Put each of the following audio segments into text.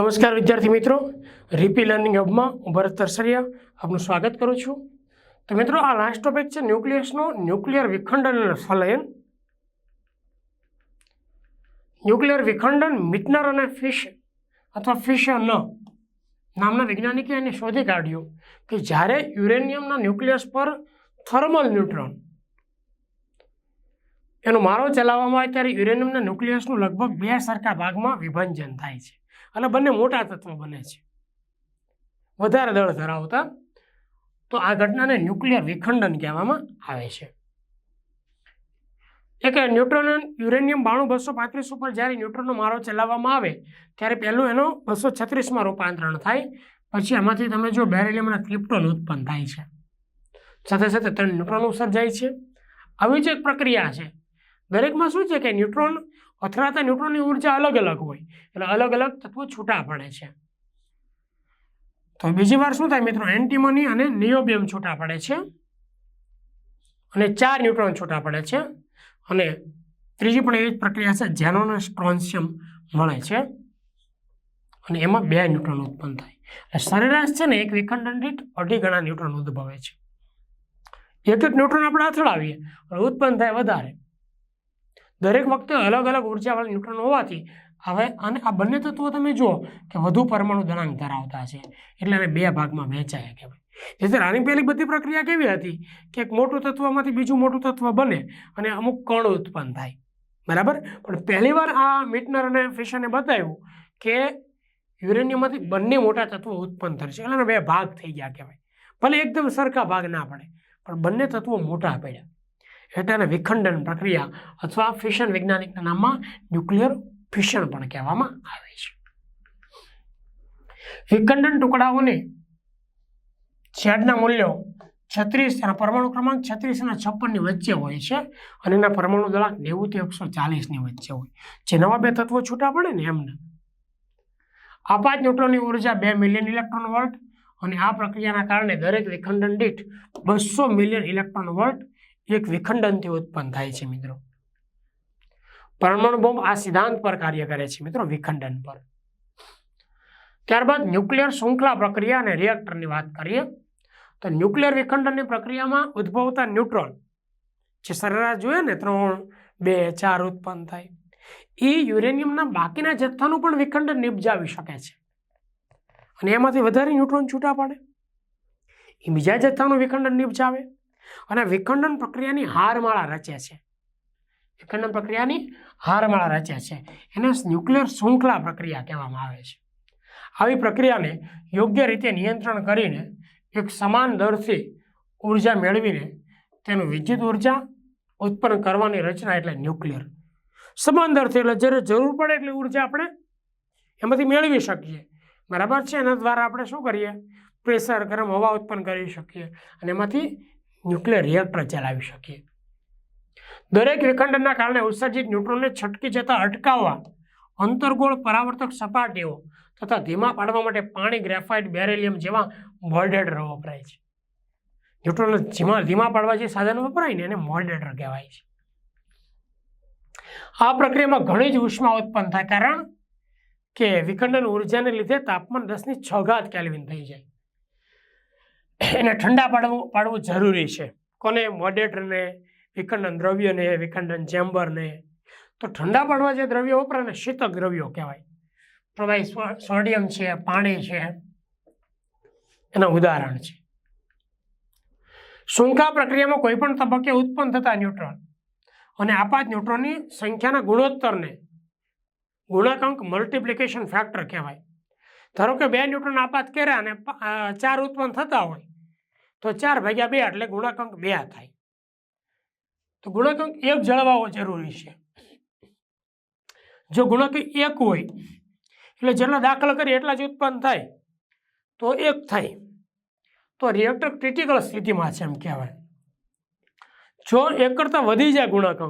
નમસ્કાર વિદ્યાર્થી મિત્રો. રીપી લર્નિંગ હબમાં હું ભરત તરસરિયા આપનું સ્વાગત કરું છું. તો મિત્રો, આ લાસ્ટ ટોપિક છે ન્યુક્લિયસનો ન્યુક્લિયર વિખંડન અને સંલયન ન્યુક્લિયર વિખંડન મિટનર અને ફિશ અથવા ફિશ ન નામના વૈજ્ઞાનિકે એને શોધી કાઢ્યું કે જ્યારે યુરેનિયમના ન્યુક્લિયસ પર થર્મલ ન્યુટ્રોન એનો મારો ચલાવવામાં આવે ત્યારે યુરેનિયમના ન્યુક્લિયસનું લગભગ બે સરખા ભાગમાં વિભાજન થાય છે. અને બંને મોટા તત્વો બને છે. વધારે દળ ધરાવતા તો આ ઘટનાને ન્યુક્લિયર વિખંડન કહેવામાં આવે છે. એક ન્યુટ્રોન યુરેનિયમ બાણું બસો પાંત્રીસ ઉપર જ્યારે ન્યુટ્રોનનો મારો ચલાવવામાં આવે ત્યારે પહેલું એનો બસો છત્રીસમાં રૂપાંતરણ થાય, પછી આમાંથી તમે જો બેરેલિયમના ક્રિપ્ટોન ઉત્પન્ન થાય છે. સાથે સાથે ત્રણ ન્યુટ્રોન સર્જાય છે. આવી જ એક પ્રક્રિયા છે. દરેકમાં શું છે કે ન્યુટ્રોન અથડાતા ન્યુટ્રોનની ઊર્જા અલગ અલગ હોય એટલે અલગ અલગ તત્વો છૂટા પડે છે. તો બીજી વાર શું થાય મિત્રો? એન્ટીમોની અને નિયોબિયમ છૂટા પડે છે. અને ચાર ન્યુટ્રોન છૂટા પડે છે. અને ત્રીજી પણ એવી જ પ્રક્રિયા છે જેનોન સ્ટ્રોન્સિયમ મળે છે. અને એમાં બે ન્યુટ્રોન ઉત્પન્ન થાય. એટલે સરેરાશ છે ને એક વિખંડન દીઠ અઢી ગણા ન્યુટ્રોન ઉદ્ભવે છે. એક એક ન્યુટ્રોન આપણે અથડાવીએ ઉત્પન્ન થાય વધારે. દરેક વખતે અલગ અલગ ઉર્જાવાળા ન્યુટ્રોન હોવાથી હવે અને આ બંને તત્વો તમે જુઓ કે વધુ પરમાણુ દળાંક ધરાવતા છે. એટલે એને બે ભાગમાં વહેંચાયા કહેવાય જેથી આની પહેલી બધી પ્રક્રિયા કેવી હતી કે એક મોટું તત્વમાંથી બીજું મોટું તત્વ બને અને અમુક કણ ઉત્પન્ન થાય. બરાબર? પણ પહેલીવાર આ મિટનર અને ફિશને બતાવ્યું કે યુરેનિયમમાંથી બંને મોટા તત્વો ઉત્પન્ન થશે. એટલે બે ભાગ થઈ ગયા કહેવાય. ભલે એકદમ સરખા ભાગ ના પડે, પણ બંને તત્વો મોટા પડ્યા. એટલે વિખંડન પ્રક્રિયા અથવા ફિશન વૈજ્ઞાનિકના નામમાં ન્યુક્લિયર ફિશન પણ કહેવામાં આવે છે. વિખંડન ટુકડાઓને ઝેડના મૂલ્યો છત્રીસ એના પરમાણુ ક્રમાંક છત્રીસ અને છપ્પનની વચ્ચે હોય છે અને એના પરમાણુ દળાંક નેવુંથી એકસો ચાલીસની વચ્ચે હોય જે નવા બે તત્વો છૂટા પડે ને એમને. આ પાંચ ન્યુટ્રોનની ઊર્જા બે મિલિયન ઇલેક્ટ્રોન વોલ્ટ અને આ પ્રક્રિયાના કારણે દરેક વિખંડન દીઠ બસો મિલિયન ઇલેક્ટ્રોન વોલ્ટ એક વિખંડનથી ઉત્પન્ન થાય છે, મિત્રો. પરમાણુ બોમ્બ આ સિદ્ધાંત પર કાર્ય કરે છે, મિત્રો, વિખંડન પર. ત્યારબાદ ન્યુક્લિયર શૃંખલા પ્રક્રિયા અને રિએક્ટરની વાત કરીએ, તો ન્યુક્લિયર વિખંડનની પ્રક્રિયામાં ઉદ્ભવતા ન્યુટ્રોન જે સરેરાશ જોઈએ ને, ત્રણ, બે, ચાર ઉત્પન્ન થાય. એ યુરેનિયમના બાકીના જથ્થાનું પણ વિખંડન નિપજાવી શકે છે. અને એમાંથી વધારે ન્યુટ્રોન છૂટા પડે. એ બીજા જથ્થાનું વિખંડન નિપજાવે. અને વિખંડન પ્રક્રિયાની હારમાળા રચે છે. વિખંડન પ્રક્રિયાની હારમાળા રચે છે. એને ન્યુક્લિયર શૃંખલા પ્રક્રિયા કહેવામાં આવે છે. આવી પ્રક્રિયાને યોગ્ય રીતે નિયંત્રણ કરીને એક સમાન દરથી ઊર્જા મેળવીને તેનું વિદ્યુત ઊર્જા ઉત્પન્ન કરવાની રચના એટલે ન્યુક્લિયર. સમાન દરથી એટલે જ્યારે જરૂર પડે એટલી ઊર્જા આપણે એમાંથી મેળવી શકીએ. બરાબર છે? એના દ્વારા આપણે શું કરીએ? પ્રેશર ગરમ હવા ઉત્પન્ન કરી શકીએ અને એમાંથી ન્યુક્લિયર રિએક્ટર ચલાવી શકીએ. દરેક વિખંડનના કારણે ઉત્સર્જિત ન્યુટ્રોનને છટકી જતાં અટકાવવા અંતર્ગોળ પરાવર્તક સપાટીઓ તથા ધીમા પાડવા માટે પાણી ગ્રેફાઇટ બેરેલિયમ જેવા મોડેટર વપરાય છે. ન્યુટ્રોનને ધીમા ધીમા પાડવા જે સાધનો વપરાય ને એને મોલ્ડેડર કહેવાય છે. આ પ્રક્રિયામાં ઘણી જ ઉષ્મા ઉત્પન્ન થાય, કારણ કે વિખંડન ઉર્જાને લીધે તાપમાન દસની છ કેલ્વિન થઈ જાય. એને ઠંડા પાડવું પાડવું જરૂરી છે. કોને? મોડેટરને, વિખંડન દ્રવ્યને, વિખંડન ચેમ્બરને. તો ઠંડા પાડવા જે દ્રવ્યો વપરાય ને શીતક દ્રવ્યો કહેવાય. પ્રવાહી સોડિયમ છે, પાણી છે, એના ઉદાહરણ છે. શૃંખલા પ્રક્રિયામાં કોઈ પણ તબક્કે ઉત્પન્ન થતા ન્યુટ્રોન અને આપાત ન્યુટ્રોનની સંખ્યાના ગુણોત્તરને ગુણાંક મલ્ટિપ્લિકેશન ફેક્ટર કહેવાય. ધારો કે બે ન્યુટ્રોન આપાત કર્યા અને ચાર ઉત્પન્ન થતા હોય. તો ચાર ભાગ્યા બે એટલે ગુણાંક બે થાય. તો ગુણાંક એક જળવાવો જરૂરી છે. જો ગુણાંક એક હોય, એટલે જેટલા દાખલ કરીએ એટલા જ ઉત્પન્ન થાય. તો એક થાય. તો રિએક્ટર ક્રિટિકલ સ્થિતિમાં છે એમ કહેવાય. જો એક કરતાં વધી જાય ગુણાંક,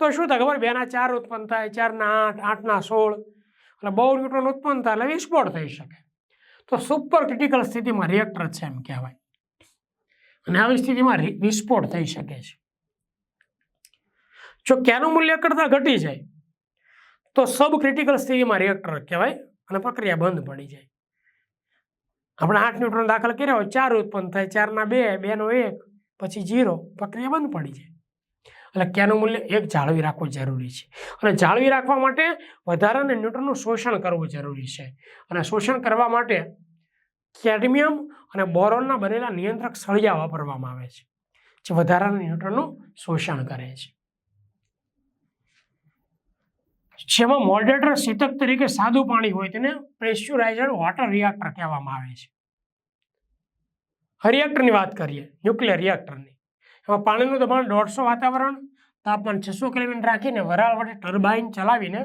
તો શું થાય ખબર? બેના ચાર ઉત્પન્ન થાય, ચારના આઠ, આઠના સોળ. એટલે બહુ ન્યુટ્રોન ઉત્પન્ન થાય એટલે વિસ્ફોટ થઈ શકે. તો સુપર ક્રિટિકલ સ્થિતિમાં રિએક્ટર છે એમ કહેવાય. અને આવી સ્થિતિમાં વિસ્ફોટ થઈ શકે છે. જો કેનું મૂલ્ય કરતાં ઘટી જાય, તો સબ ક્રિટિકલ સ્થિતિમાં રિએક્ટર કહેવાય અને પ્રક્રિયા બંધ પડી જાય. આપણે આઠ ન્યુટ્રોન દાખલ કર્યા હોય, ચાર ઉત્પન્ન થાય, ચારના બે, બેનો એક, પછી જીરો પ્રક્રિયા બંધ પડી જાય. એટલે ક્યાંનું મૂલ્ય? એક જાળવી રાખવું જરૂરી છે. અને જાળવી રાખવા માટે વધારાના ન્યુટ્રનનું શોષણ કરવું જરૂરી છે. અને શોષણ કરવા માટે કેડમિયમ અને બોરોનના બનેલા નિયંત્રક સળિયા વાપરવામાં આવે છે, જે વધારાના ન્યુટ્રનનું શોષણ કરે છે. જેમાં મોલ્ડેટર શીતક તરીકે સાદું પાણી હોય તેને પ્રેસ્યુરાઇઝડ વોટર રિએક્ટર કહેવામાં આવે છે. રિએક્ટરની વાત કરીએ, ન્યુક્લિયર રિએક્ટરની. એમાં પાણીનું દબાણ દોઢસો વાતાવરણ, તાપમાન છસો કેલ્વિન રાખીને વરાળ વડે ટર્બાઇન ચલાવીને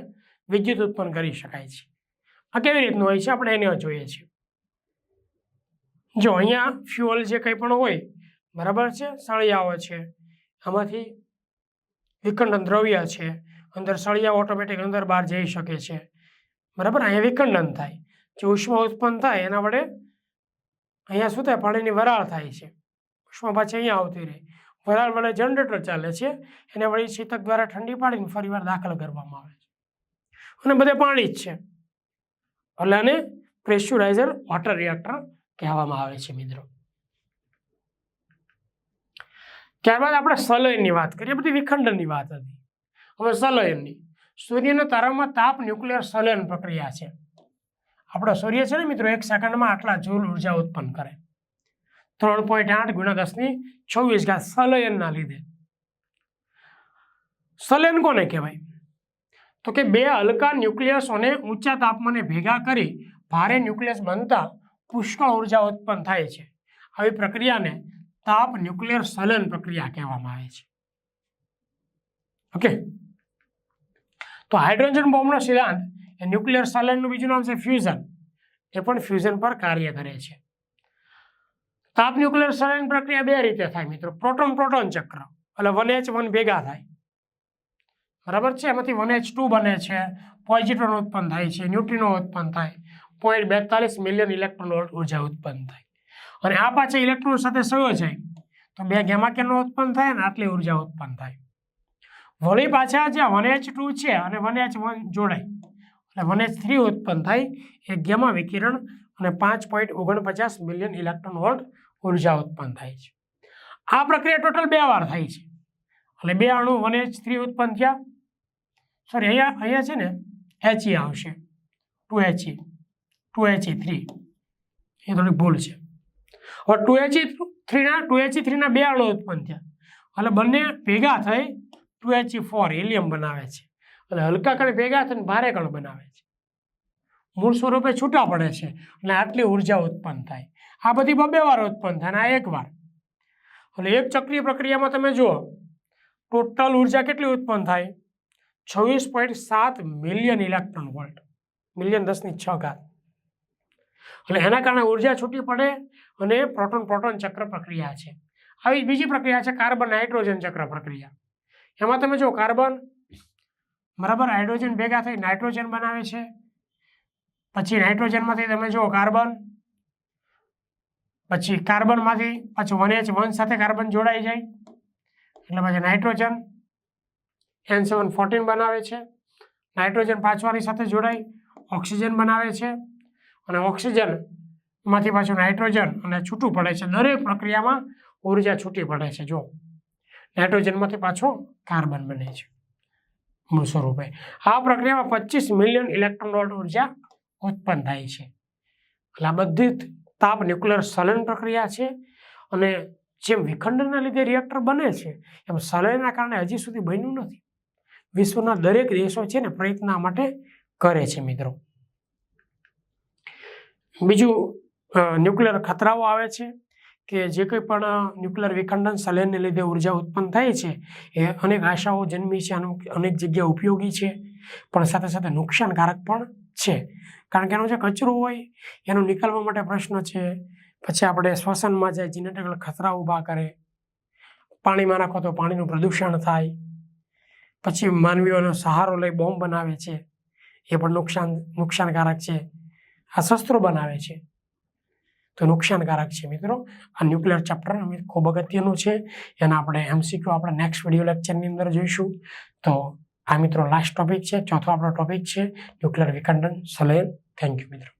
વિદ્યુત ઉત્પન્ન કરી શકાય છે. આ કેવી રીતનું હોય છે? આપણે એને જોઈએ છીએ. જો અહીંયા ફ્યુઅલ જે કંઈ પણ હોય બરાબર છે? સળિયાઓ છે. આમાંથી વિખંડન દ્રવ્ય છે. અંદર સળિયા ઓટોમેટિક અંદર બહાર જઈ શકે છે. બરાબર? અહીંયા વિખંડન થાય. જે ઉષ્મા ઉત્પન્ન થાય એના વડે અહીંયા શું થાય? પાણીની વરાળ થાય છે. ઉષ્મા પાછી અહીંયા આવતી રહે. વરાળ વડે જનરેટર ચાલે છે. એને વળી શીતક દ્વારા ઠંડી પાડીને ફરીવાર દાખલ કરવામાં આવે છે. અને બધે પાણી જ છે. એટલે આને પ્રેસ્યુરાઇઝર વોટર રિએક્ટર કહેવામાં આવે છે, મિત્રો. ત્યારબાદ આપણે સલયનની વાત કરીએ. બધી વિખંડનની વાત હતી. હવે સલયનની. સૂર્યના તારામાં તાપ ન્યુક્લિયર સલયન પ્રક્રિયા છે. આપણો સૂર્ય છે ને, મિત્રો, એક સેકન્ડમાં આટલા જૂલ ઊર્જા ઉત્પન્ન કરે. ત્રણ પોઈન્ટ આઠ ગુણ્યા દસની છવ્વીસ ઘાત સલયનના લીધે. સલયન કોને કહેવાય? તો કે બે હલકા ન્યુક્લિયસોને ઊંચા તાપમાને ભેગા કરી ભારે ન્યુક્લિયસ બનતા પુષ્કળ ઊર્જા ઉત્પન્ન થાય છે. આવી પ્રક્રિયાને તાપ ન્યુક્લિયર સલન પ્રક્રિયા કહેવામાં આવે છે. ઓકે તો હાઇડ્રોજન બોમ્બનો સિદ્ધાંત, એ ન્યુક્લિયર સલનનું બીજું નામ છે ફ્યુઝન. એ પણ ફ્યુઝન પર કાર્ય કરે છે. તાપ ન્યુક્લિયર સલન પ્રક્રિયા બે રીતે થાય મિત્રો. પ્રોટોન પ્રોટોન ચક્ર, એટલે વન એચ વન ભેગા થાય. બરાબર છે? એમાંથી વન એચ ટુ બને છે પોઝિટ્રોન ઉત્પન્ન થાય છે, ન્યુટ્રિનો ઉત્પન્ન થાય. પોઈન્ટ બેતાલીસ મિલિયન ઇલેક્ટ્રોન વોલ્ટ ઊર્જા ઉત્પન્ન થાય. અને આ પાછા ઇલેક્ટ્રોન સાથે સંયોજાય તો બે ગેમા કેનો ઉત્પન્ન થાય અને આટલી ઊર્જા ઉત્પન્ન થાય. વળી પાછા જે વન એચ ટુ છે અને વન એચ વન જોડાય. એટલે વન એચ થ્રી ઉત્પન્ન થાય. એ ગેમા વિકિરણ અને પાંચ પોઈન્ટ ઓગણપચાસ મિલિયન ઇલેક્ટ્રોન વોલ્ટ ઊર્જા ઉત્પન્ન થાય છે. આ પ્રક્રિયા ટોટલ બે વાર થાય છે. એટલે બે અણુ વન એચ થ્રી ઉત્પન્ન થયા. સોરી અહીંયા અહીંયા છે ને એચઈ આવશે. Two H E two H E three. એ થોડીક ભૂલ છે. હવે ટુ એચઈ થ્રીના ટુ એચઈ થ્રીના બે અણુ ઉત્પન્ન થયા. એટલે બંને ભેગા થઈ ટુ એચઈ ફોર હિલિયમ બનાવે છે. અને હલકા કણ ભેગા થઈને ભારે કણ બનાવે છે. મૂળ સ્વરૂપે છૂટા પડે છે અને આટલી ઊર્જા ઉત્પન્ન થાય. આ બધી બબે વાર ઉત્પન્ન થાય અને આ એક વાર. એટલે એક ચક્રીય પ્રક્રિયામાં તમે જુઓ, ટોટલ ઊર્જા કેટલી ઉત્પન્ન થાય? છવ્વીસ પોઈન્ટ સાત મિલિયન ઇલેક્ટ્રોન વોલ્ટ. મિલિયન દસની છ ઘાત. એટલે એના કારણે ઊર્જા છૂટી પડે અને પ્રોટોન પ્રોટોન ચક્ર પ્રક્રિયા છે. આવી બીજી પ્રક્રિયા છે કાર્બન નાઇટ્રોજન ચક્ર પ્રક્રિયા. એમાં તમે જો કાર્બન બરાબર હાઇડ્રોજન ભેગા થઈ નાઇટ્રોજન બનાવે છે. પછી નાઇટ્રોજનમાંથી તમે જુઓ કાર્બન પછી કાર્બનમાંથી પાછું વન એચ વન સાથે કાર્બન જોડાઈ જાય. એટલે પછી નાઇટ્રોજન એન સેવન ફોર્ટીન બનાવે છે. નાઇટ્રોજન પાછવાની સાથે જોડાઈ ઓક્સિજન બનાવે છે. અને ઓક્સિજનમાંથી પાછું નાઇટ્રોજન અને છૂટું પડે છે. દરેક પ્રક્રિયામાં ઊર્જા છૂટી પડે છે. જો નાઇટ્રોજનમાંથી પાછો કાર્બન બને છે. મૂળ સ્વરૂપે. આ પ્રક્રિયામાં પચીસ મિલિયન ઇલેક્ટ્રોન વોલ્ટ ઊર્જા ઉત્પન્ન થાય છે. એટલે આ બધી તાપ ન્યુક્લિયર સલન પ્રક્રિયા છે અને જેમ વિખંડનના લીધે રિએક્ટર બને છે, એમ સલયના કારણે હજી સુધી બન્યું નથી. વિશ્વના દરેક દેશો છે ને પ્રયત્ન માટે કરે છે મિત્રો. બીજું ન્યુક્લિયર ખતરાઓ આવે છે કે જે કંઈ પણ ન્યુક્લિયર વિખંડન સલેનને લીધે ઊર્જા ઉત્પન્ન થાય છે, એ અનેક આશાઓ જન્મી છે અનેક જગ્યાએ ઉપયોગી છે, પણ સાથે સાથે નુકસાનકારક પણ છે. કારણ કે એનો જે કચરો હોય, એનો નીકળવા માટે પ્રશ્ન છે, પછી આપણે શ્વસનમાં જાય જીનેટિકલ ખતરા ઊભા કરે, પાણીમાં નાખો તો પાણીનું પ્રદૂષણ થાય, પછી માનવીઓનો સહારો લઈ બોમ્બ બનાવે છે, એ પણ નુકસાન, નુકસાનકારક છે. આ શસ્ત્રો બનાવે છે. તો નુકસાનકારક છે મિત્રો. આ ન્યુક્લિયર ચેપ્ટર ખૂબ અગત્યનું છે. એના આપણે એમસીક્યુ આપણે નેક્સ્ટ વીડિયો લેક્ચરની અંદર જોઈશું. તો આ મિત્રો લાસ્ટ ટોપિક છે. ચોથો આપણો ટોપિક છે. ન્યુક્લિયર વિખંડન. સલેલ થેન્ક યુ મિત્રો.